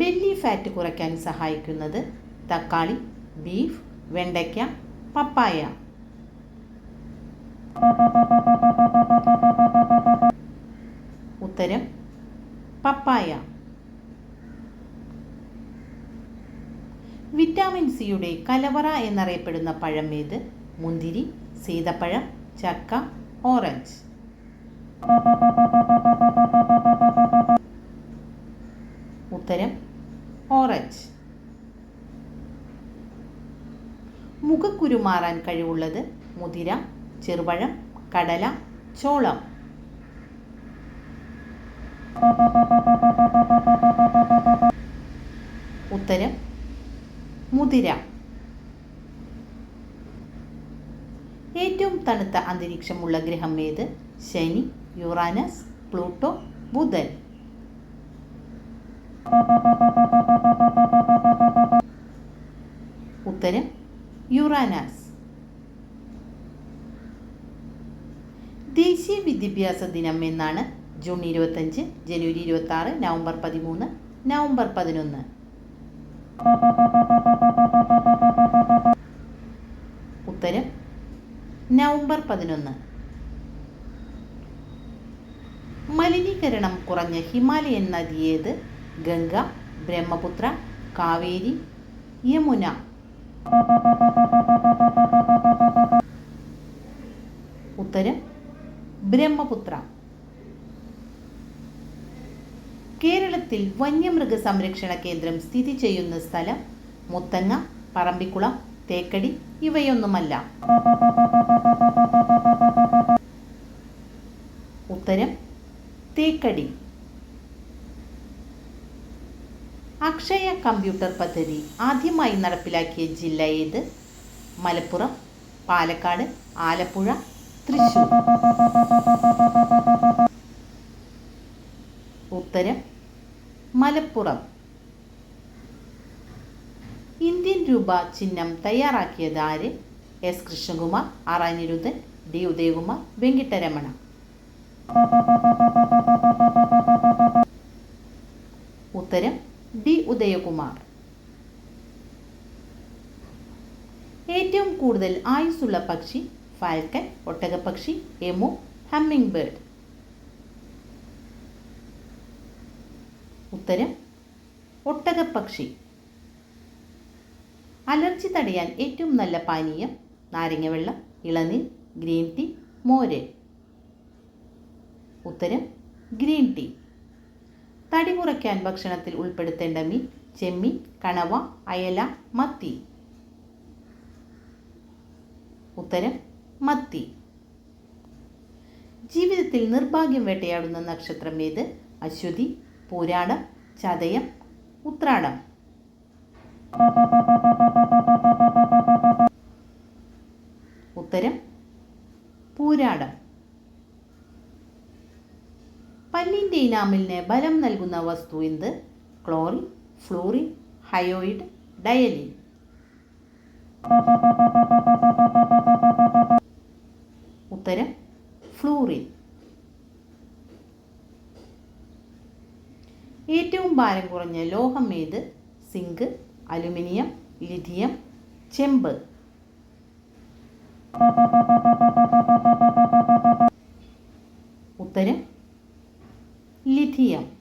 Belly fat കുറയ്ക്കാൻ സഹായിക്കുന്നത് തക്കാളി ബീഫ് വെണ്ടയ്ക്ക പപ്പായ. ഉത്തരം പപ്പായ. വിറ്റാമിൻ സിയുടെ കലവറ എന്നറിയപ്പെടുന്ന പഴം ഏത്? മുന്തിരി സീതപ്പഴം ചക്ക ഓറഞ്ച്. ഉത്തരം ഓറഞ്ച്. മുഖക്കുരു മാറാൻ കഴിവുള്ളത് മുതിര ചെറുപഴം കടല ചോളം. ഉത്തരം മുതിര. ഏറ്റവും തണുത്ത അന്തരീക്ഷമുള്ള ഗ്രഹം ഏത്? ശനി യുറാനസ് പ്ലൂട്ടോ ബുധൻ. ഉത്തരം യുറാനാസ്. ദേശീയ വിദ്യാഭ്യാസ ദിനം എന്നാണ് ജൂൺ ഇരുപത്തഞ്ച് ജനുവരി ഇരുപത്തി ആറ് നവംബർ പതിമൂന്ന് നവംബർ പതിനൊന്ന്. ഉത്തരം നവംബർ പതിനൊന്ന്. മലിനീകരണം കുറഞ്ഞ ഹിമാലയൻ നദി ഏത്? ഗംഗ ബ്രഹ്മപുത്ര കാവേരി യമുന. ഉത്തരം ബ്രഹ്മപുത്ര. കേരളത്തിൽ വന്യമൃഗ സംരക്ഷണ കേന്ദ്രം സ്ഥിതി ചെയ്യുന്ന സ്ഥലം മുത്തങ്ങ പറമ്പിക്കുളം തേക്കടി ഇവയൊന്നുമല്ല. ഉത്തരം തേക്കടി. അക്ഷയ കമ്പ്യൂട്ടർ പദ്ധതി ആദ്യമായി നടപ്പിലാക്കിയ ജില്ല ഏത്? മലപ്പുറം പാലക്കാട് ആലപ്പുഴ തൃശൂർ ഉത്തരം മലപ്പുറം. ഇന്ത്യൻ രൂപ ചിഹ്നം തയ്യാറാക്കിയത് ആര്? S. Krishnakumar R. D. Udayakumar Venkataramana. ഉത്തരം ഡി ഉദയകുമാർ. ഏറ്റവും കൂടുതൽ ആയുസ്സുള്ള പക്ഷി ഫാൽക്കൻ ഒട്ടകപ്പക്ഷി എമു ഹമ്മിങ് ബേർഡ് ഉത്തരം ഒട്ടകപ്പക്ഷി. അലർജി തടയാൻ ഏറ്റവും നല്ല പാനീയം നാരങ്ങവെള്ളം ഇളനീർ ഗ്രീൻ ടീ മോര്. ഉത്തരം ഗ്രീൻ ടീ. തടി കുറയ്ക്കാൻ ഭക്ഷണത്തിൽ ഉൾപ്പെടുത്തേണ്ട മീൻ ചെമ്മീൻ കണവ അയല മത്തി. ഉത്തരം മത്തി. ജീവിതത്തിൽ നിർഭാഗ്യം വേട്ടയാടുന്ന നക്ഷത്രം ഏത്? അശ്വതി പൂരാടം ചതയം ഉത്രാടം. ഉത്തരം പൂരാടം. പല്ലിന്റെ ഇനാമിലിന് ബലം നൽകുന്ന വസ്തു എന്ത്? ക്ലോറിൻ ഫ്ലൂറിൻ ഹയോയിഡ് ഡയലിൻ. ഉത്തരം ഫ്ലൂറിൻ. ഏറ്റവും ഭാരം കുറഞ്ഞ ലോഹം ഏത്? സിങ്ക് അലുമിനിയം ലിഥിയം ചെമ്പ്. ഉത്തരം ലിഥിയം